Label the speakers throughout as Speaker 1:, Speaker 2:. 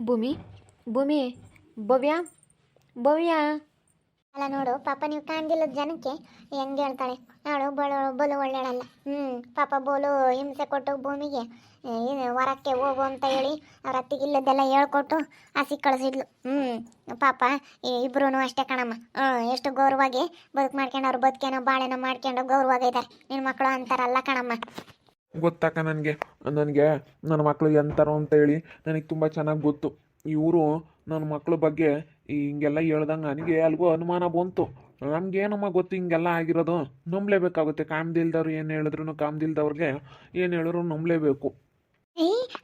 Speaker 1: ಭೂಮಿ ಭೂಮಿ, ಭವ್ಯ ಭವ್ಯ.
Speaker 2: ಅಲ್ಲ ನೋಡು, ಪಾಪ ನೀವು ಕಾಣ್ದಿಲ್ಲದ ಜನಕ್ಕೆ ಹೆಂಗೆ ಹೇಳ್ತಾಳೆ? ನೋಡು ಬಲು ಬಲು ಒಳ್ಳೆಯಳಲ್ಲ. ಹ್ಞೂ ಪಾಪ ಬೋಲು ಹಿಂಸೆ ಕೊಟ್ಟು ಭೂಮಿಗೆ ಏನು ವರಕ್ಕೆ ಹೋಗು ಅಂತ ಹೇಳಿ ಅವ್ರ ಅತ್ತಿಗೆ ಇಲ್ಲದೆಲ್ಲ ಹೇಳ್ಕೊಟ್ಟು ಹಸಿ ಕಳಿಸಿದ್ಲು. ಹ್ಞೂ ಪಾಪ ಇಬ್ರು ಅಷ್ಟೇ ಕಣಮ್ಮ. ಹ್ಞೂ ಎಷ್ಟು ಗೌರವವಾಗಿ ಬದುಕು ಮಾಡ್ಕೊಂಡು ಅವ್ರು ಬದುಕೇನೋ ಬಾಳೆನೋ ಮಾಡ್ಕೊಂಡು ಗೌರವಾಗಿದ್ದಾರೆ ನಿನ್ನ ಮಕ್ಕಳು ಅಂತಾರಲ್ಲ ಕಣಮ್ಮ.
Speaker 3: ಗೊತ್ತಾಕ ನನಗೆ. ನನಗೆ ನನ್ನ ಮಕ್ಕಳು ಎಂತಾರೋ ಅಂತ ಹೇಳಿ ನನಗೆ ತುಂಬ ಚೆನ್ನಾಗಿ ಗೊತ್ತು. ಇವರು ನನ್ನ ಮಕ್ಕಳ ಬಗ್ಗೆ ಹಿಂಗೆಲ್ಲ ಹೇಳ್ದಂಗೆ ನನಗೆ ಅಲ್ಗೂ ಅನುಮಾನ ಬಂತು. ನಮ್ಗೇನಮ್ಮ ಗೊತ್ತು ಹಿಂಗೆಲ್ಲ ಆಗಿರೋದು? ನಂಬಲೇಬೇಕಾಗುತ್ತೆ. ಕಾಮ್ದಿಲ್ದವ್ರು ಏನು ಹೇಳಿದ್ರು ಕಾಮ್ದಿಲ್ದವ್ರಿಗೆ ಏನು ಹೇಳಿದ್ರು ನಂಬಲೇಬೇಕು.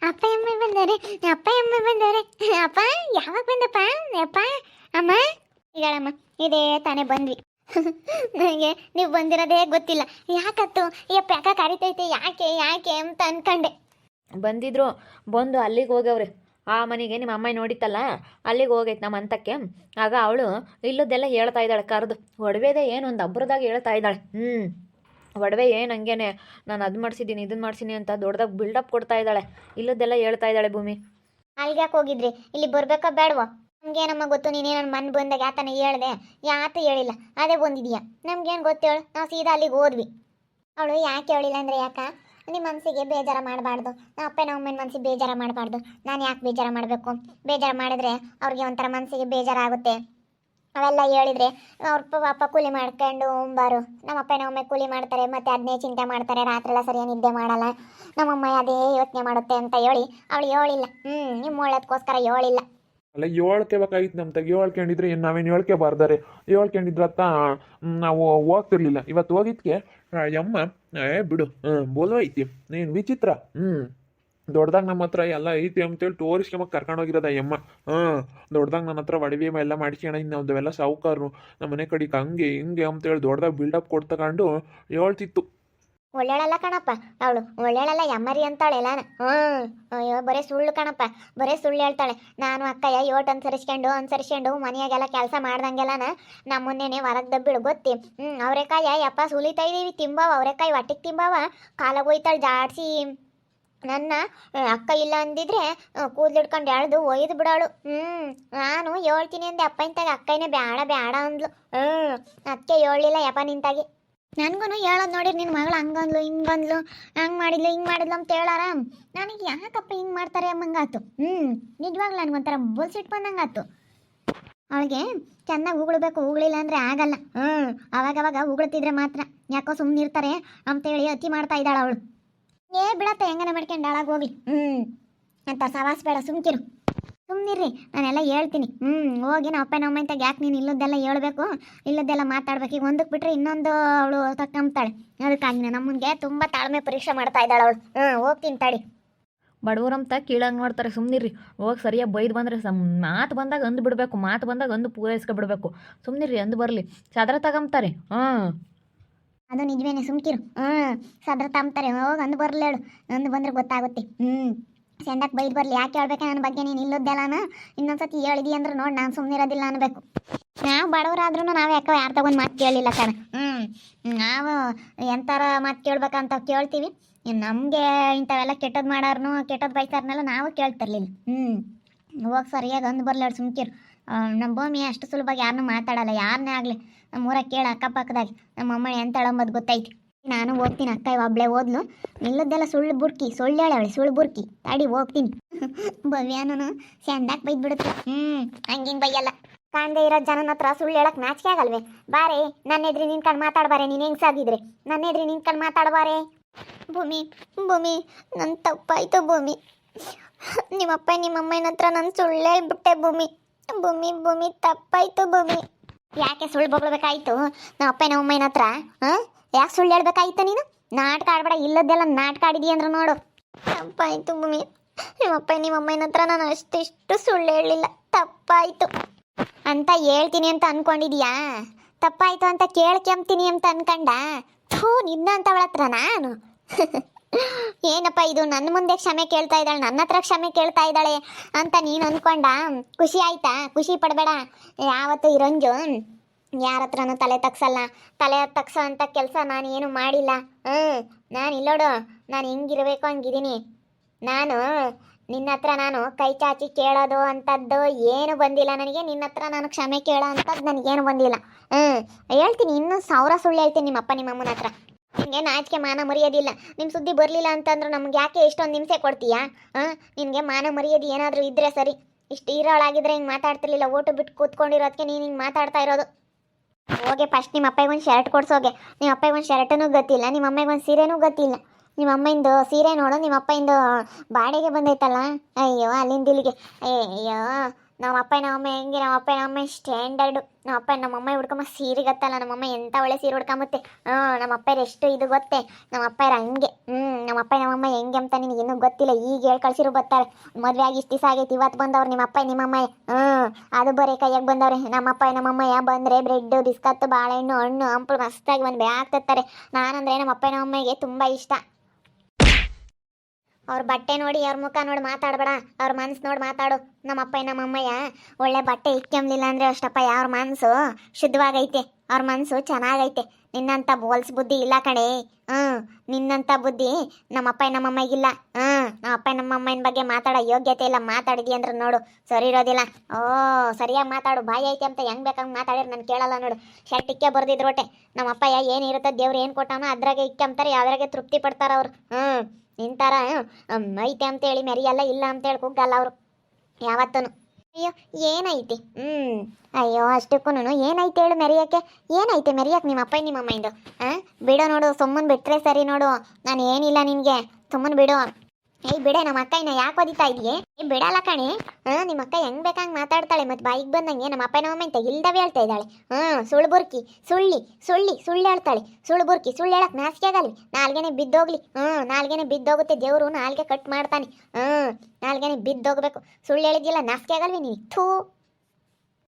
Speaker 2: ಅಪ್ಪ, ಅಮ್ಮ ಬಂದಾರೆ. ಅಪ್ಪ, ಅಮ್ಮ ಬಂದಾರೆ. ಅಪ್ಪ, ಯಾವಾಗ ಬಂದಪ್ಪ? ಅಪ್ಪ, ಅಮ್ಮ. ಇದೇ ತಾನೇ ಬಂದ್ವಿ. ನನಗೆ ನೀವು ಬಂದಿರೋದೇ ಗೊತ್ತಿಲ್ಲ. ಯಾಕತ್ತು? ಈ ಪ್ಯಾಕ ಕರಿತೈತೆ ಯಾಕೆ ಯಾಕೆ ಅಂತ ಅನ್ಕಂಡೆ.
Speaker 1: ಬಂದಿದ್ರು ಬಂದು ಅಲ್ಲಿಗೆ ಹೋಗವ್ರೆ. ಆ ಮನೆಗೆ ನಿಮ್ಮ ಅಮ್ಮ ನೋಡಿತ್ತಲ್ಲ? ಅಲ್ಲಿಗೆ ಹೋಗೈತೆ ನಮ್ಮ ಅಂತಕ್ಕೆ ಆಗ ಅವಳು ಇಲ್ಲದೆಲ್ಲ ಹೇಳ್ತಾ ಇದ್ದಾಳೆ ಕರೆದು. ಒಡವೆದೇ ಏನು ಒಂದು ಅಬ್ರದಾಗ ಹೇಳ್ತಾ ಇದ್ದಾಳೆ. ಹ್ಞೂ ಒಡವೆ ಏನು ಹಂಗೇನೆ? ನಾನು ಅದು ಮಾಡಿಸಿದ್ದೀನಿ ಇದನ್ನ ಮಾಡಿಸಿನಿ ಅಂತ ದೊಡ್ಡದಾಗ ಬಿಲ್ಡಪ್ ಕೊಡ್ತಾ ಇದ್ದಾಳೆ. ಇಲ್ಲದೆಲ್ಲ ಹೇಳ್ತಾ ಇದ್ದಾಳೆ ಭೂಮಿ.
Speaker 2: ಅಲ್ಲಿಗೆ ಯಾಕೆ ಹೋಗಿದ್ರಿ? ಇಲ್ಲಿ ಬರ್ಬೇಕಾ ಬೇಡವಾ? ನಮ್ಗೇನಮ್ಮ ಗೊತ್ತು? ನೀನೇ ನನ್ನ ಮನ್ ಬಂದಾಗ ಆತನ ಹೇಳ್ದೆ. ಯಾತ ಹೇಳಿಲ್ಲ. ಅದೇ ಬಂದಿದೀಯಾ. ನಮ್ಗೇನು ಗೊತ್ತೇಳು? ನಾವು ಸೀದಾ ಅಲ್ಲಿಗೆ ಹೋದ್ವಿ. ಅವಳು ಯಾಕೆ ಹೇಳಿಲ್ಲ ಅಂದರೆ ಯಾಕ? ನಿಮ್ಮ ಮನಸ್ಸಿಗೆ ಬೇಜಾರ ಮಾಡಬಾರ್ದು. ನಮ್ಮ ಅಪ್ಪ ನಮ್ಮ ಅಮ್ಮನ ಮನಸ್ಸಿಗೆ ಬೇಜಾರ ಮಾಡಬಾರ್ದು. ನಾನು ಯಾಕೆ ಬೇಜಾರ ಮಾಡಬೇಕು? ಬೇಜಾರು ಮಾಡಿದ್ರೆ ಅವ್ರಿಗೆ ಒಂಥರ ಮನಸ್ಸಿಗೆ ಬೇಜಾರಾಗುತ್ತೆ ಅವೆಲ್ಲ ಹೇಳಿದ್ರೆ ಅವ್ರ ಅಪ್ಪ ಕೂಲಿ ಮಾಡ್ಕೊಂಡು ಉಂಬಾರು ನಮ್ಮ ಅಪ್ಪ ನಮ್ಮ ಕೂಲಿ ಮಾಡ್ತಾರೆ, ಮತ್ತೆ ಅದನ್ನೇ ಚಿಂತೆ ಮಾಡ್ತಾರೆ ರಾತ್ರಿ ಎಲ್ಲ ಸರಿಯಾಗಿ ನಿದ್ದೆ ಮಾಡಲ್ಲ. ನಮ್ಮಮ್ಮ ಅದೇ ಯೋಚನೆ ಮಾಡುತ್ತೆ ಅಂತ ಹೇಳಿ ಅವಳು ಹೇಳಿಲ್ಲ. ಹ್ಞೂ ನಿಮ್ಮ ಒಳ್ಳೇದಕ್ಕೋಸ್ಕರ ಹೇಳಿಲ್ಲ.
Speaker 3: ಅಲ್ಲ ಹೇಳ್ಕೋಬೇಕಾಗಿತ್ತು ನಮ್ಮ ತಗ ಹೇಳ್ಕೊಂಡಿದ್ರೆ ಏನು ನಾವೇನು ಹೇಳ್ಕೋಬಾರ್ದಾರೆ ಹೇಳ್ಕೊಂಡಿದ್ರತ್ತ ನಾವು ಹೋಗ್ತಿರ್ಲಿಲ್ಲ. ಇವತ್ತು ಹೋಗಿದ್ಕೆ ಯಮ್ಮ, ಏ, ಬಿಡು ಬೋಲ್ವ ಐತಿ. ನೀನು ವಿಚಿತ್ರ ಹ್ಞೂ ದೊಡ್ಡದಾಗ ನಮ್ಮ ಹತ್ರ ಎಲ್ಲ ಐತಿ ಅಂತೇಳಿ ಕರ್ಕೊಂಡು ಹೋಗಿರೋದ ಯಮ್ಮ. ಹಾಂ, ದೊಡ್ಡದಾಗ ನನ್ನ ಹತ್ರ ಒಡವೆ ಎಲ್ಲ ಮಾಡಿಸ್ಕೊಣ ಇನ್ನು ನಾವ್ದವೆಲ್ಲ ಸಾವುಕಾರರು. ನಮ್ಮ ಮನೆ ಕಡೆಗೆ ಹಂಗೆ ಹಿಂಗೆ ಅಂತೇಳಿ ದೊಡ್ಡದಾಗ ಬಿಲ್ಡಪ್ ಕೊಡ್ತಕೊಂಡು ಹೇಳ್ತಿತ್ತು
Speaker 2: ಒಳ್ಳೆಯಳಲ್ಲ ಕಣಪ್ಪ ಅವಳು. ಒಳ್ಳೆಯಳಲ್ಲ ಯಮ್ಮರಿ ಅಂತಾಳೆ ಎಲ್ಲಾನು ಹ್ಞೂ ಅಯ್ಯೋ, ಬರೇ ಸುಳ್ಳು ಕಣಪ್ಪ. ಬರೀ ಸುಳ್ಳು ಹೇಳ್ತಾಳೆ. ನಾನು ಅಕ್ಕಯ್ಯ ಯೋಟ್ ಅನುಸರಿಸ್ಕೊಂಡು ಅನುಸರಿಸ್ಕೊಂಡು ಮನೆಯಾಗೆಲ್ಲ ಕೆಲಸ ಮಾಡ್ದಂಗೆಲ್ಲನ ನಮ್ಮನ್ನೇನೆ ಹೊರಗೆ ದಬ್ಬಿಡು, ಗೊತ್ತಿ? ಹ್ಞೂ ಅವರೆಕಾಯ ಯಪ್ಪ ಸುಲಿತಾ ಇದೀವಿ, ತಿಂಬಾವ, ಅವರೆಕಾಯಿ ಹೊಟ್ಟಿಗೆ ತಿಂಬಾವ. ಕಾಲಗೋಯ್ತಾಳೆ ಜಾಡ್ಸಿ. ನನ್ನ ಅಕ್ಕ ಇಲ್ಲ ಅಂದಿದ್ರೆ ಕೂದಲು ಹಿಡ್ಕೊಂಡು ಎಳ್ದು ಒಯ್ದು ಬಿಡೋಳು. ಹ್ಞೂ ನಾನು ಹೇಳ್ತೀನಿ ಅಂದೆ, ಅಪ್ಪ ಇಂತಾಗ ಅಕ್ಕಯ್ಯನೇ ಬೇಡ ಬೇಡ ಅಂದ್ಲು. ಹ್ಞೂ ಅದಕ್ಕೆ ಹೇಳಲಿಲ್ಲ ಯಪ್ಪ ನಿಂತಾಗಿ. ನನ್ಗೂ ಹೇಳೋದು ನೋಡಿರಿ ನಿನ್ನ ಮಗಳು ಹಂಗಂದ್ಲು, ಹಿಂಗಂದ್ಲು, ಹಂಗೆ ಮಾಡಿದ್ಲು, ಹಿಂಗೆ ಮಾಡಿದ್ಲು ಅಂತ ಹೇಳಾರ? ನನಗೆ ಯಾಕಪ್ಪ ಹಿಂಗೆ ಮಾಡ್ತಾರೆ ಎಂಬಂಗಾತು ಹ್ಞೂ ನಿಜವಾಗ್ಲೂ ನನಗೊಂಥರ ಬುಲ್ಸಿಟ್ ಬಂದಂಗಾತು. ಅವಳಿಗೆ ಚೆನ್ನಾಗಿ ಉಗುಳ್ಬೇಕು, ಉಗುಳಿಲ್ಲ ಅಂದರೆ ಆಗಲ್ಲ. ಹ್ಞೂ ಅವಾಗವಾಗ ಉಗುಳ್ತಿದ್ರೆ ಮಾತ್ರ. ಯಾಕೋ ಸುಮ್ಮನೆ ಇರ್ತಾರೆ ಅಂತೇಳಿ ಅತಿ ಮಾಡ್ತಾ ಇದ್ದಾಳೆ ಅವಳು. ಏ, ಬಿಡತ್ತೆ, ಹೆಂಗನ ಮಾಡ್ಕೊಂಡು ಹಾಳಾಗಿ ಹೋಗ್ಲಿ. ಹ್ಞೂ ಅಂತ ಸವಾಸ ಬೇಡ, ಸುಮ್ಕಿರು. ಸುಮ್ಮನಿರ್ರಿ ನಾನೆಲ್ಲ ಹೇಳ್ತೀನಿ. ಹ್ಞೂ ಹೋಗಿ ನಮ್ಮ ಅಪ್ಪ ನಮ್ಮ ಅಂತ ಯಾಕೆ ನೀನು ಇಲ್ಲದ್ದೆಲ್ಲ ಹೇಳ್ಬೇಕು? ಇಲ್ಲದ್ದೆಲ್ಲ ಮಾತಾಡ್ಬೇಕು. ಈಗ ಒಂದಕ್ಕೆ ಬಿಟ್ಟರೆ ಇನ್ನೊಂದು ಅವಳು ತಕ್ಕಂಬ್ತಾಳೆ ಅದಕ್ಕಾಗಿ ನಮ್ಮ ಮುಂದೆ ತುಂಬ ತಾಳ್ಮೆ ಪರೀಕ್ಷೆ ಮಾಡ್ತಾ ಇದ್ದಾಳೆ ಅವಳು. ಹ್ಞೂ ಹೋಗ್ತೀನಿ ತಡಿ.
Speaker 1: ಬಡವರಂತ ಕೀಳಂಗೆ ನೋಡ್ತಾರೆ ಸುಮ್ಮನಿರಿ ಹೋಗಿ ಸರಿಯಾಗಿ ಬೈದು ಬಂದರೆ ಸಮ್ ಮಾತು ಬಂದಾಗ ಅಂದು ಬಿಡಬೇಕು ಮಾತು ಬಂದಾಗ ಅಂದು ಪೂರೈಸ್ಕೊ ಬಿಡಬೇಕು ಸುಮ್ಮನಿರ್ರಿ ಅಂದು ಬರಲಿ. ಸದರ ತಗೊಂತಾರೆ ಹಾಂ
Speaker 2: ಅದು ನಿಜವೇನೆ ಸುಮ್ಕಿರು. ಹ್ಞೂ ಸದ್ರ ತಂಬ್ತಾರೆ ಹೋಗಿ ಅಂದು ಬರಲಿ ಹೇಳು. ಅಂದು ಬಂದ್ರೆ ಗೊತ್ತಾಗುತ್ತೆ. ಹ್ಞೂ ಸೆಂಡಕ್ಕೆ ಬೈದು ಬರಲಿ, ಯಾಕೆ ಹೇಳ್ಬೇಕು ನನ್ನ ಬಗ್ಗೆ? ನೀನು ಇಲ್ಲದ್ದೆಲ್ಲನ? ಇನ್ನೊಂದ್ಸತಿ ಹೇಳಿದಿ ಅಂದ್ರೆ ನೋಡಿ ನಾನು ಸುಮ್ಮನೆ ಇರೋದಿಲ್ಲ ಅನ್ಬೇಕು. ನಾವು ಬಡವರಾದ್ರೂ ನಾವು ಯಾಕೋ ಯಾರು ತಗೊಂಡು ಮಾತು ಕೇಳಲಿಲ್ಲ ಕಣ. ಹ್ಞೂ ನಾವು ಎಂಥರ ಮಾತು ಕೇಳ್ಬೇಕಂತ ಕೇಳ್ತೀವಿ. ನಮಗೆ ಇಂಥವೆಲ್ಲ ಕೆಟ್ಟದ್ದು ಮಾಡೋರ್ನು ಕೆಟ್ಟದ್ದು ಬೈತಾರನ್ನೆಲ್ಲ ನಾವು ಕೇಳ್ತಿರ್ಲಿಲ್ಲ. ಹ್ಞೂ ಹೋಗಿ ಸರಿಯಾಗಿ ಅಂದು ಬರಲಿ ಹೇಳು ಸುಮ್ಕಿರು. ನಮ್ಮ ಭೂಮಿ ಅಷ್ಟು ಸುಲಭವಾಗಿ ಯಾರನ್ನೂ ಮಾತಾಡಲ್ಲ. ಯಾರನ್ನೇ ಆಗಲಿ ನಮ್ಮ ಊರಾಗ ಕೇಳ ಅಕ್ಕಪಕ್ಕದಾಗಿ. ನಮ್ಮ ಅಮ್ಮ ಎಂತಳಂಬದು ಗೊತ್ತೈತಿ. ನಾನು ಹೋಗ್ತೀನಿ ಅಕ್ಕ ಒಬ್ಳೆ ಓದ್ಲು ಇಲ್ಲದ್ದೆಲ್ಲ ಸುಳ್ಳು ಬುರ್ಕಿ ಸುಳ್ಳು ಅವಳು, ಸುಳ್ಳು ಬುರ್ಕಿ. ತಡಿ, ಹೋಗ್ತೀನಿ. ಭವ್ಯಾನು ಸೆಂಡಾಕ್ ಬೈದ್ ಬಿಡುತ್ತೆ ಹ್ಮ್ ಹಂಗಿಂಗ್ ಬೈಯಲ್ಲ. ಕಾಣದೇ ಇರೋ ಜನನ ಹತ್ರ ಸುಳ್ಳು ಹೇಳಕ್ ನಾಚಿಕೆ ಆಗಲ್ವೇ? ಬಾರೆ, ನನ್ನ ಎದ್ರಿ ನಿನ್ಕಂಡು ಮಾತಾಡ್ಬಾರೆ, ನೀನು ಹೆಂಗ್ಸಾಗಿದ್ರೆ ನನ್ನ ಎದ್ರಿ ನಿನ್ಕಂಡು ಮಾತಾಡ್ಬಾರೆ? ಭೂಮಿ ಭೂಮಿ ನನ್ನ ತಪ್ಪಾಯ್ತು ಭೂಮಿ. ನಿಮ್ಮಪ್ಪ ನಿಮ್ಮಮ್ಮನ ಹತ್ರ ನಾನು ಸುಳ್ಳು ಹೇಳ್ಬಿಟ್ಟೆ ಭೂಮಿ. ಭೂಮಿ ಭೂಮಿ, ತಪ್ಪಾಯ್ತು ಭೂಮಿ. ಯಾಕೆ ಸುಳ್ಳು ಬೊಗಳ್ಬೇಕಾಯ್ತು ನಮ್ಮ ಅಪ್ಪ ನಮ್ಮಮ್ಮನ ಹತ್ರ, ಹಾಂ? ಯಾಕೆ ಸುಳ್ಳು ಹೇಳ್ಬೇಕಾಯ್ತು ನೀನು? ನಾಟಕ ಆಡ್ಬೇಡ ಇಲ್ಲದ್ದೆಲ್ಲ ನಾಟಕ ಆಡಿದಿ ಅಂದ್ರೆ ನೋಡು. ತಪ್ಪಾಯ್ತು ಭೂಮಿ. ನಿಮ್ಮಪ್ಪ ನಿಮ್ಮಮ್ಮನ ಹತ್ರ ನಾನು ಅಷ್ಟಿಷ್ಟು ಸುಳ್ಳು ಹೇಳಲಿಲ್ಲ. ತಪ್ಪಾಯ್ತು. ಅಂತ ಹೇಳ್ತೀನಿ ಅಂತ ಅನ್ಕೊಂಡಿದ್ಯಾ? ತಪ್ಪಾಯ್ತು ಅಂತ ಕೇಳ್ಕೊಂತೀನಿ ಅಂತ ಅನ್ಕಂಡ? ಥೂ ನಿನ್ನ ಅಂತವಳ ಹತ್ರ ನಾನು? ಏನಪ್ಪ ಇದು? ನನ್ನ ಮುಂದೆ ಕ್ಷಮೆ ಕೇಳ್ತಾ ಇದ್ದಾಳೆ ನನ್ನ ಹತ್ರ ಕ್ಷಮೆ ಕೇಳ್ತಾ ಇದ್ದಾಳೆ ಅಂತ ನೀನು ಅನ್ಕೊಂಡ? ಖುಷಿ ಆಯ್ತಾ? ಖುಷಿ ಪಡಬೇಡ? ಯಾವತ್ತು ಇರಂಜು? ಯಾರ ಹತ್ರನೂ ತಲೆ ತಗ್ಸಲ್ಲ. ತಲೆ ತಗ್ಸೋ ಅಂತ ಕೆಲಸ ನಾನು ಏನು ಮಾಡಿಲ್ಲ. ಹ್ಞೂ ನಾನು ಇಲ್ಲೋಡು. ನಾನು ಹೆಂಗಿರ್ಬೇಕು ಹಂಗಿದ್ದೀನಿ ನಾನು ನಿನ್ನ ಹತ್ರ ನಾನು ಕೈ ಚಾಚಿ ಕೇಳೋದು ಅಂಥದ್ದು ಏನು ಬಂದಿಲ್ಲ ನನಗೆ. ನಿನ್ನ ಹತ್ರ ನಾನು ಕ್ಷಮೆ ಕೇಳೋ ಅಂಥದ್ದು ನನಗೇನು ಬಂದಿಲ್ಲ. ಹ್ಞೂ ಹೇಳ್ತೀನಿ, ಇನ್ನೂ ಸಾವಿರ ಸುಳ್ಳು ಹೇಳ್ತೀನಿ ನಿಮ್ಮಪ್ಪ, ನಿಮ್ಮಮ್ಮನ ಹತ್ರ. ನಿಮಗೆ ನಾಚಿಕೆ ಮಾನ ಮರ್ಯಾದಿಲ್ಲ. ನಿಮ್ಮ ಸುದ್ದಿ ಬರಲಿಲ್ಲ ಅಂತಂದ್ರೆ ನಮ್ಗೆ ಯಾಕೆ ಇಷ್ಟೊಂದು ನಿಮಿಷ ಕೊಡ್ತೀಯಾ? ಹಾಂ ನಿನಗೆ ಮಾನ ಮರ್ಯಾದೆ ಏನಾದರೂ ಇದ್ದರೆ ಸರಿ. ಇಷ್ಟು ಇರೋಳಾಗಿದ್ರೆ ಹಿಂಗೆ ಮಾತಾಡ್ತಿರ್ಲಿಲ್ಲ. ಓಟು ಬಿಟ್ಟು ಕೂತ್ಕೊಂಡಿರೋದಕ್ಕೆ ನೀನು ಹಿಂಗೆ ಮಾತಾಡ್ತಾ ಇರೋದು. ಹೋಗೆ ಫಸ್ಟ್ ನಿಮ್ಮ ಅಪ್ಪಗೆ ಒಂದು ಶರ್ಟ್ ಕೊಡ್ಸೋಗೆ ನಿಮ್ಮ ಅಪ್ಪಗೆ ಒಂದು ಶರ್ಟನೂ ಗೊತ್ತಿಲ್ಲ ನಿಮ್ಮ ಅಮ್ಮಗೆ ಒಂದು ಸೀರೆನೂ ಗೊತ್ತಿಲ್ಲ. ನಿಮ್ಮ ಅಮ್ಮಂದು ಸೀರೆ ನೋಡು ನಿಮ್ಮ ಅಪ್ಪಂದು ಬಾಡಿಗೆ ಬಂದೈತಲ್ಲ? ಅಯ್ಯೋ, ಅಲ್ಲಿಂದ ಇಲ್ಲಿಗೆ. ಅಯ್ಯೋ ನಮ್ಮ ಅಪ್ಪ ನಮ್ಮ ಹೆಂಗೆ, ನಮ್ಮ ಅಪ್ಪ ನಮ್ಮ ಸ್ಟ್ಯಾಂಡರ್ಡು ನಮ್ಮ ಅಪ್ಪ ನಮ್ಮ ಅಮ್ಮ ಹುಡ್ಕೊಂಬ ಸೀರೆ ಗೊತ್ತಲ್ಲ, ನಮ್ಮ ಅಮ್ಮ ಎಂಥ ಒಳ್ಳೆ ಸೀರೆ ಹುಡ್ಕೊಂಬತ್ತೆ ಹ್ಞೂ ನಮ್ಮ ಅಪ್ಪ ಎಷ್ಟು ಇದು ಗೊತ್ತೆ? ನಮ್ಮ ಅಪ್ಪರ ಹಂಗೆ. ಹ್ಞೂ ನಮ್ಮ ಅಪ್ಪ ನಮ್ಮ ಅಮ್ಮ ಹೆಂಗೆ ಅಂತ ನಿನಗೆ ಇನ್ನೂ ಗೊತ್ತಿಲ್ಲ, ಈಗ ಹೇಳಿ ಕಳ್ಸಿರು ಬರ್ತಾರೆ ಮದುವೆ ಆಗಿ ಇಷ್ಟು ದಿವಸ ಆಗೈತಿ ಇವತ್ತು ಬಂದವ್ರು ನಿಮ್ಮ ಅಪ್ಪ, ನಿಮ್ಮ ಅಮ್ಮ. ಹ್ಞೂ ಅದು ಬರೀ ಕೈಯಾಗ ಬಂದವ್ರೆ. ನಮ್ಮಪ್ಪ ನಮ್ಮಮ್ಮ ಯಾ ಬಂದರೆ ಬ್ರೆಡ್ ಬಿಸ್ಕತ್ತು ಬಾಳೆಹಣ್ಣು, ಹಣ್ಣು, ಹಂಪಲು ಮಸ್ತಾಗಿ ಒಂದು ಬ್ಯಾಗ್ ತರ್ತಾರೆ. ನಾನಂದರೆ ನಮ್ಮ ಅಪ್ಪ ನಮ್ಮಮ್ಮಗೆ ತುಂಬ ಇಷ್ಟ. ಅವ್ರ ಬಟ್ಟೆ ನೋಡಿ, ಅವ್ರ ಮುಖ ನೋಡಿ ಮಾತಾಡಬೇಡ. ಅವ್ರ ಮನ್ಸು ನೋಡಿ ಮಾತಾಡು. ನಮ್ಮಪ್ಪ ನಮ್ಮ ಅಮ್ಮಯ್ಯ ಒಳ್ಳೆ ಬಟ್ಟೆ ಇಕ್ಕೊಂಬ್ಲಿಲ್ಲ ಅಂದ್ರೆ ಅಷ್ಟಪ್ಪ ಅವ್ರ ಮನಸ್ಸು ಶುದ್ಧವಾಗೈತೆ ಅವ್ರ ಮನಸ್ಸು ಚೆನ್ನಾಗೈತೆ. ನಿನ್ನಂತ ಬೋಲ್ಸ್ ಬುದ್ಧಿ ಇಲ್ಲ ಕಣೆ. ಹ್ಞೂ, ನಿನ್ನಂಥ ಬುದ್ಧಿ ನಮ್ಮಪ್ಪ ನಮ್ಮಮ್ಮಗಿಲ್ಲ ಹ್ಞೂ, ನಮ್ಮಪ್ಪ, ನಮ್ಮಮ್ಮನ ಬಗ್ಗೆ ಮಾತಾಡೋ ಯೋಗ್ಯತೆ ಇಲ್ಲ. ಮಾತಾಡಿದಿ ಅಂದ್ರೆ ನೋಡು. ಸರಿ ಇರೋದಿಲ್ಲ. ಓ, ಸರಿಯಾಗಿ ಮಾತಾಡು. ಬಾಯಿ ಐತೆ ಅಂತ ಹೆಂಗ್ ಬೇಕಂಗೆ ಮಾತಾಡಿದ್ರೆ ನಾನು ಕೇಳಲ್ಲ ನೋಡು. ಶರ್ಟ್ ಇಕ್ಕೆ ಬರ್ದಿದ್ರೊಟ್ಟೆ ನಮ್ಮಪ್ಪಯ್ಯ ಏನಿರುತ್ತೆ ದೇವ್ರು ಏನು ಕೊಟ್ಟಾನೋ ಅದ್ರಾಗೆ ಇಕ್ಕಂತಾರೆ ಅದ್ರಾಗೆ ತೃಪ್ತಿ ಪಡ್ತಾರ ಅವ್ರು. ಹ್ಞೂ. ನಿಂತಾರ ಐತೆ ಐತೆ ಅಂತೇಳಿ ಮೆರಿಯಲ್ಲ ಇಲ್ಲ ಅಂತೇಳಿ ಕುಗ್ಗಲ್ಲ ಅವರು. ಯಾವತ್ತೂ ಅಯ್ಯೋ, ಏನೈತಿ? ಹ್ಞೂ ಅಯ್ಯೋ ಅಷ್ಟಕ್ಕೂ ಏನೈತೆ ಹೇಳು ಮೆರಿಯಕ್ಕೆ? ಏನೈತೆ ಮೆರಿಯಕ್ಕೆ ನಿಮ್ಮ ಅಪ್ಪ ನಿಮ್ಮ ಅಮ್ಮಂದು ಹಾಂ, ಬಿಡೋ ನೋಡು, ಸುಮ್ಮನೆ ಬಿಟ್ರೆ ಸರಿ ನೋಡು. ನಾನು ಏನಿಲ್ಲ ನಿನಗೆ. ಸುಮ್ಮನೆ ಬಿಡು. ಏಯ್, ಬಿಡೆ, ನಮ್ಮ ಅಕ್ಕ ಇನ್ನ ಯಾಕೆ ಓದಿತಾ ಇದೆಯೇ? ಏ ಬಿಡಲ್ಲ ಕಣೆ. ಹಾಂ, ನಿಮ್ಮ ಅಕ್ಕ ಹೆಂಗ್ ಬೇಕಂಗೆ ಮಾತಾಡ್ತಾಳೆ ಮತ್ತೆ ಬಾಯಿಗೆ ಬಂದಂಗೆ ನಮ್ಮ ಅಪ್ಪ ನಮ್ಮ ಅಂತ ಇಲ್ದವೇ ಹೇಳ್ತಾ ಇದ್ದಾಳೆ. ಹಾಂ, ಸುಳ್ಳು ಬುರ್ಕಿ, ಸುಳ್ಳಿ ಸುಳ್ಳಿ, ಸುಳ್ಳು ಹೇಳ್ತಾಳೆ. ಸುಳ್ಳು ಬುರ್ಕಿ, ಸುಳ್ಳು ಹೇಳಕ್ ನಾಚಿಕೆ ಆಗಲ್ವಿ? ನಾಲ್ಗೆನೆ ಬಿದ್ದೋಗ್ಲಿ. ಹ್ಞೂ ನಾಲ್ಗೆನೆ ಬಿದ್ದೋಗುತ್ತೆ ದೇವರು, ನಾಲ್ಗೆ ಕಟ್ ಮಾಡ್ತಾನೆ. ಹ್ಞೂ ನಾಲ್ಗೆನೆ ಬಿದ್ದೋಗ್ಬೇಕು. ಸುಳ್ಳು ಹೇಳಿದ್ಯಲ್ಲ, ನಾಚಿಕೆ ಆಗಲ್ವಿ ನೀ ಥೂ.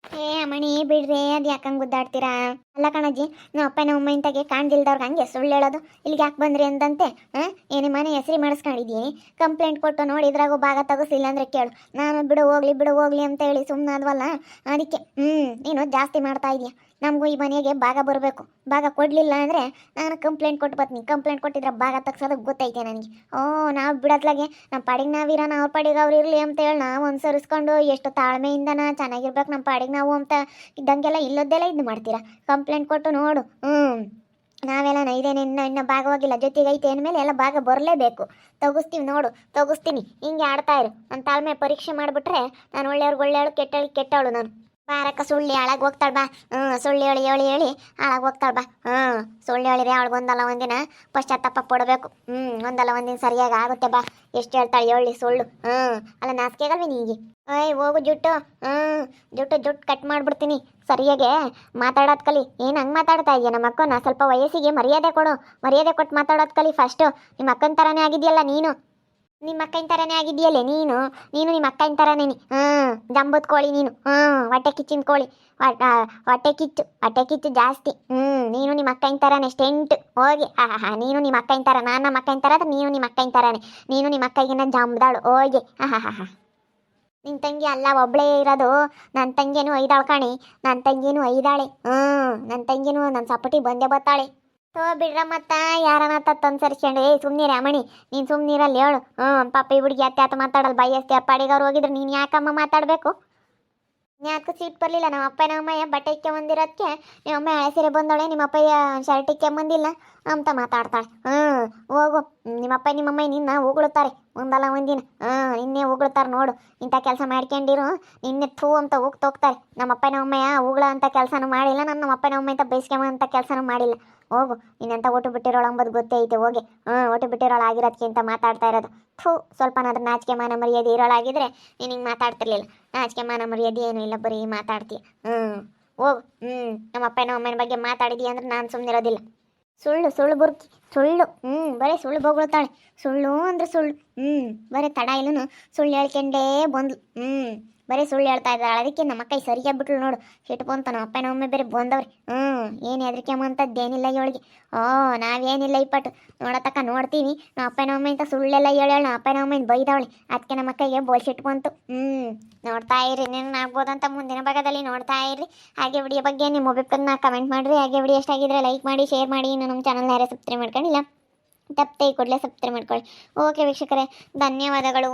Speaker 2: ಏ ಅಮ್ಮಣಿ, ಬಿಡ್ರಿ, ಅದು ಯಾಕಂಗೆ ಗುದ್ದಾಡ್ತೀರಾ ಅಲ್ಲ ಕಣಜ್ಜಿ ನಮ್ಮ ಅಪ್ಪನ ಅಮ್ಮ ಇಂತಾಗೆ ಕಾಣ್ದಿಲ್ದವ್ರಿಗೆ ಹಂಗೆ ಸುಳ್ಳು ಹೇಳೋದು. ಇಲ್ಲಿಗೆ ಯಾಕೆ ಬಂದ್ರಿ ಅಂದಂತೆ, ಹಾಂ? ಏನೇ ಮನೆ ಹೆಸರಿ ಮಾಡಿಸ್ಕೊಂಡಿದ್ದೀನಿ ಕಂಪ್ಲೇಂಟ್ ಕೊಟ್ಟು ನೋಡಿ ಇದ್ರಾಗ ಭಾಗ ತಗೋಸಿಲ್ಲ ಅಂದ್ರೆ ಕೇಳು. ನಾನು ಬಿಡು, ಹೋಗ್ಲಿ ಬಿಡು, ಹೋಗ್ಲಿ ಅಂತ ಹೇಳಿ ಸುಮ್ಮನೆ ಅದವಲ್ಲ ಅದಕ್ಕೆ ಹ್ಞೂ ನೀನು ಜಾಸ್ತಿ ಮಾಡ್ತಾ ಇದೀಯ. ನಮಗೂ ಈ ಮನೆಗೆ ಭಾಗ ಬರಬೇಕು. ಭಾಗ ಕೊಡಲಿಲ್ಲ ಅಂದರೆ ನಾನು ಕಂಪ್ಲೇಂಟ್ ಕೊಟ್ಟು ಬರ್ತೀನಿ. ಕಂಪ್ಲೇಂಟ್ ಕೊಟ್ಟಿದ್ರೆ ಭಾಗ ತಗ್ಸೋದಕ್ಕೆ ಗೊತ್ತೈತೆ ನನಗೆ. ಓ, ನಾವು ಬಿಡತ್ಲಾಗೆ. ನಮ್ಮ ಪಾಡಿಗೆ ನಾವಿರೋಣ ಅವ್ರ ಪಾಡಿಗೆ ಅವ್ರು ಇರಲಿ ಅಂತ ಹೇಳಿ ನಾವು ಅನುಸರಿಸ್ಕೊಂಡು ಎಷ್ಟು ತಾಳ್ಮೆಯಿಂದನ ಚೆನ್ನಾಗಿರ್ಬೇಕು ನಮ್ಮ ಪಾಡಿಗೆ ನಾವು ಅಂತ ಇದ್ದಂಗೆಲ್ಲ ಇಲ್ಲದ್ದೆಲ್ಲ ಇದು ಮಾಡ್ತೀರಾ? ಕಂಪ್ಲೇಂಟ್ ಕೊಟ್ಟು ನೋಡು. ಹ್ಞೂ ನಾವೆಲ್ಲ ಇದೇನೆ ಇನ್ನು ಇನ್ನು ಭಾಗವಾಗಿಲ್ಲ. ಜೊತೆಗೆ ಐತೆ ಅಂದಮೇಲೆ ಎಲ್ಲ ಭಾಗ ಬರಲೇಬೇಕು. ತಗಸ್ತೀವಿ ನೋಡು. ತಗಸ್ತೀನಿ. ಹಿಂಗೆ ಆಡ್ತಾ ಇರು. ನನ್ನ ತಾಳ್ಮೆ ಪರೀಕ್ಷೆ ಮಾಡಿಬಿಟ್ರೆ ನಾನು ಒಳ್ಳೆಯವ್ರಿಗೆ ಒಳ್ಳೆಯವಳು ಕೆಟ್ಟಳು ಕೆಟ್ಟವಳು ನಾನು. ಬಾರಕ್ಕ ಸುಳ್ಳಿ ಹಾಳಾಗಿ ಹೋಗ್ತಾಳ ಬಾ. ಹ್ಞೂ ಸುಳ್ಳಿ ಹೇಳಿ ಹೇಳಿ ಹೇಳಿ ಹಾಳಾಗಿ ಹೋಗ್ತಾಳ ಬಾ. ಹ್ಞೂ ಸುಳ್ಳು ಹೇಳಿದ್ರೆ ಅವಳಿಗೆ ಒಂದಲ್ಲ ಒಂದಿನ ಪಶ್ಚಾತ್ತಾಪ ಪಡಬೇಕು. ಹ್ಞೂ ಒಂದಲ್ಲ ಒಂದಿನ ಸರಿಯಾಗಿ ಆಗುತ್ತೆ ಬಾ. ಎಷ್ಟು ಹೇಳ್ತಾಳೆ ಹೇಳಿ ಸುಳ್ಳು. ಹ್ಞೂ ಅಲ್ಲ ನಾಚಿಕೆಗಲ್ವಿ ನಿಂಗೆ? ಏಯ್, ಹೋಗು ಜುಟ್ಟು. ಹ್ಞೂ ಜುಟ್ಟು ಜುಟ್ಟು ಕಟ್ ಮಾಡಿಬಿಡ್ತೀನಿ. ಸರಿಯಾಗೆ ಮಾತಾಡೋದು ಕಲಿ. ಏನು ಹಂಗೆ ಮಾತಾಡ್ತಾ ಇದೆಯಾ ನಮ್ಮ ಅಕ್ಕನ? ಸ್ವಲ್ಪ ವಯಸ್ಸಿಗೆ ಮರ್ಯಾದೆ ಕೊಡು. ಮರ್ಯಾದೆ ಕೊಟ್ಟು ಮಾತಾಡೋದು ಕಲಿ ಫಸ್ಟು ನಿಮ್ಮ ಅಕ್ಕನ ಥರನೇ ಆಗಿದೆಯಲ್ಲ ನೀನು. ನಿಮ್ಮ ಅಕ್ಕನ ಥರನೇ ಆಗಿದೆಯಲ್ಲೇ ನೀನು? ನೀನು ನಿಮ್ಮ ಅಕ್ಕನ ಥರನೇ ಹ್ಞೂ ಜಂಬದ ಕೋಳಿ ನೀನು. ಹ್ಞೂ ಹೊಟ್ಟೆ ಕಿಚ್ಚಿನ ಕೋಳಿ. ಹೊಟ್ಟೆ ಕಿಚ್ಚು ಹೊಟ್ಟೆ ಕಿಚ್ಚು ಜಾಸ್ತಿ. ಹ್ಞೂ ನೀನು ನಿಮ್ಮ ಅಕ್ಕನ ಥರನೇ ಸ್ಟೆಂಟ್. ಹೋಗಿ. ಹಾ ನೀನು ನಿಮ್ಮ ಅಕ್ಕನ ಥರ ನಾನು ನಮ್ಮ ಅಕ್ಕನ ಥರ ನೀನು ನಿಮ್ಮ ಅಕ್ಕನ ಥರನೇ ನೀನು ನಿಮ್ಮ ಅಕ್ಕಗಿನ ಜಂಬದಾಳು. ಹೋಗಿ. ಹಾ ಹಾ ತಂಗಿ ಅಲ್ಲ, ಒಬ್ಳೇ ಇರೋದು. ನನ್ನ ತಂಗಿನೂ ಐದಾಳು ಕಾಣಿ. ನನ್ನ ತಂಗಿನೂ ಐದಾಳೆ. ಹ್ಞೂ ನನ್ನ ತಂಗಿನೂ ನನ್ನ ಸಪಟಿ ಬಂದೇ ಬತ್ತಾಳೆ ತೋ ಬಿಡ್ರ ಮತ್ತ ತಂದು ಸರಿಸ್ಕೊಂಡು ಏ ಸುಮ್ನಿರ ರಾಮಣಿ ನೀನು ಸುಮ್ನಿರಲ್ಲಿ ಹೇಳು. ಹ್ಞೂ ಪಾಪ ಈ ಹುಡುಗಿ ಅತ್ತೆ ಆತ ಮಾತಾಡಲ್ಲ ಬೈ ಅಷ್ಟೇ ಅವ್ರು ಹೋಗಿದ್ರೆ, ನೀನು ಯಾಕಮ್ಮ ಮಾತಾಡಬೇಕು? ಯಾಕೆ ಸೀಟ್ ಬರಲಿಲ್ಲ, ನಮ್ಮ ಅಪ್ಪ ನಮ್ಮ ಬಟ್ಟೆ ಬಟ್ಟೆ ಇಕ್ಕೊಂಬಂದಿರೋದಕ್ಕೆ ನಿಮ್ಮ ಅಮ್ಮ ಹಳೆ ಸೀರೆ ಬಂದೋಳೆ ನಿಮ್ಮ ಅಪ್ಪಯ್ಯ ಶರ್ಟ್ ಇಕ್ಕೊಂಬಂದಿಲ್ಲ ಅಂತ ಮಾತಾಡ್ತಾಳೆ. ಹ್ಞೂ ಹೋಗು. ನಿಮ್ಮಪ್ಪ, ನಿಮ್ಮಮ್ಮ ನಿನ್ನ ಉಗುಳುತ್ತಾರೆ ಒಂದಲ್ಲ ಒಂದಿನ. ಹಾಂ, ನಿನ್ನೆ ಉಗುಳ್ತಾರೆ ನೋಡು. ಇಂಥ ಕೆಲಸ ಮಾಡ್ಕೊಂಡಿರು, ನಿನ್ನೆ ಥೂ ಅಂತ ಹೋಗ್ತಾರೆ. ನಮ್ಮಪ್ಪ ನಮ್ಮಯ್ಯ ಉಗುಳ ಅಂತ ಕೆಲಸನೂ ಮಾಡಿಲ್ಲ, ನಾನು ನಮ್ಮಪ್ಪ, ನಮ್ಮಮ್ಮ ಅಂತ ಬೈಸ್ಕೊಂಬ ಅಂತ ಕೆಲಸನೂ ಮಾಡಿಲ್ಲ. ಹೋಗು ಇನ್ನಂತ ಓಟು ಬಿಟ್ಟಿರೋಳು ಅಂಬೋದು ಗೊತ್ತೇ ಐತೆ, ಹೋಗಿ. ಹಾಂ, ಒಟ್ಟು ಬಿಟ್ಟಿರೋಳು ಆಗಿರೋದಕ್ಕಿಂತ ಮಾತಾಡ್ತಾ ಇರೋದು. ಥೂ, ಸ್ವಲ್ಪನಾದ್ರೂ ನಾಚಿಕೆ ಮಾನ ಮರ್ಯಾದೆ ಇರೋಳಾಗಿದ್ರೆ ನೀನು ಹಿಂಗೆ ಮಾತಾಡ್ತಿರ್ಲಿಲ್ಲ. ನಾಚಿಕೆ ಮಾನ ಮರ್ಯಾದೆ ಏನೂ ಇಲ್ಲ, ಬರೀ ಮಾತಾಡ್ತೀಯ. ಹ್ಞೂ ಹೋಗು. ಹ್ಞೂ ನಮ್ಮಪ್ಪ, ನಮ್ಮಮ್ಮನ ಬಗ್ಗೆ ಮಾತಾಡಿದೀಯ ಅಂದ್ರೆ ನಾನು ಸುಮ್ಮನಿರೋದಿಲ್ಲ ಸುಳ್ಳು ಸುಳ್ಳು ಬುರ್ಕಿ, ಸುಳ್ಳು. ಹ್ಞೂ ಬರೀ ಸುಳ್ಳು ಬೊಗಳ್ತಾಳೆ. ಸುಳ್ಳು ಅಂದ್ರೆ ಸುಳ್ಳು. ಹ್ಞೂ ಬರೀ ತಡ ಇಲ್ಲೂ ಸುಳ್ಳು ಹೇಳ್ಕೊಂಡೇ ಬಂದ್ಲು. ಹ್ಞೂ ಬರೀ ಸುಳ್ಳು ಹೇಳ್ತಾ ಇದ್ದಾಳೆ. ಅದಕ್ಕೆ ನಮ್ಮ ಕೈ ಸರಿಯಾಗಿ ಬಿಟ್ಲು ನೋಡು. ಅಂತ ನಮ್ಮ ಅಪ್ಪನ ಒಮ್ಮೆ ಬೇರೆ ಬಂದವ್ರಿ. ಹ್ಞೂ ಏನು ಹೆದರಿಕೆಂಬಂಥದ್ದೇನಿಲ್ಲ ಇವಳಿಗೆ. ಓ, ನಾವೇನಿಲ್ಲ ಇಪ್ಪಟ್ಟು ನೋಡತಕ್ಕ ನೋಡ್ತೀನಿ. ನಮ್ಮ ಅಪ್ಪನ ನಮ್ಮಮ್ಮ ಅಂತ ಸುಳ್ಳೆಲ್ಲ ಹೇಳೇಳು ನಮ್ಮ ಅಪ್ಪ ನಮ್ಮಮ್ಮ ಬೈದವಳಿ. ಅದಕ್ಕೆ ನಮ್ಮ ಅಕ್ಕಗೆ ಬೋಲ್ ಸಿಟ್ಟು ಬಂತು ಹ್ಞೂ ನೋಡ್ತಾ ಇರಿ. ಆಗ್ಬೋದು ಆಗ್ಬೋದಂತ ಮುಂದಿನ ಭಾಗದಲ್ಲಿ ನೋಡ್ತಾ ಇರಿ. ಹಾಗೆ ವಿಡಿಯೋ ಬಗ್ಗೆ ನಿಮ್ಮ ಅಭಿಪ್ರಾಯನ ಕಮೆಂಟ್ ಮಾಡಿರಿ. ಹಾಗೆ ವಿಡಿಯೋ ಎಷ್ಟಾಗಿದ್ರೆ ಲೈಕ್ ಮಾಡಿ ಶೇರ್ ಮಾಡಿ. ಇನ್ನು ನಮ್ಮ ಚಾನಲ್ ಯಾರೇ ಸಬ್ಸ್ಕ್ರೈಬ್ ಮಾಡ್ಕೊಂಡಿಲ್ಲ, ತಪ್ಪದೆ ಕೂಡಲೇ ಸಬ್ಸ್ಕ್ರೈಬ್ ಮಾಡ್ಕೊಳ್ಳಿ. ಓಕೆ ವೀಕ್ಷಕರೇ, ಧನ್ಯವಾದಗಳು.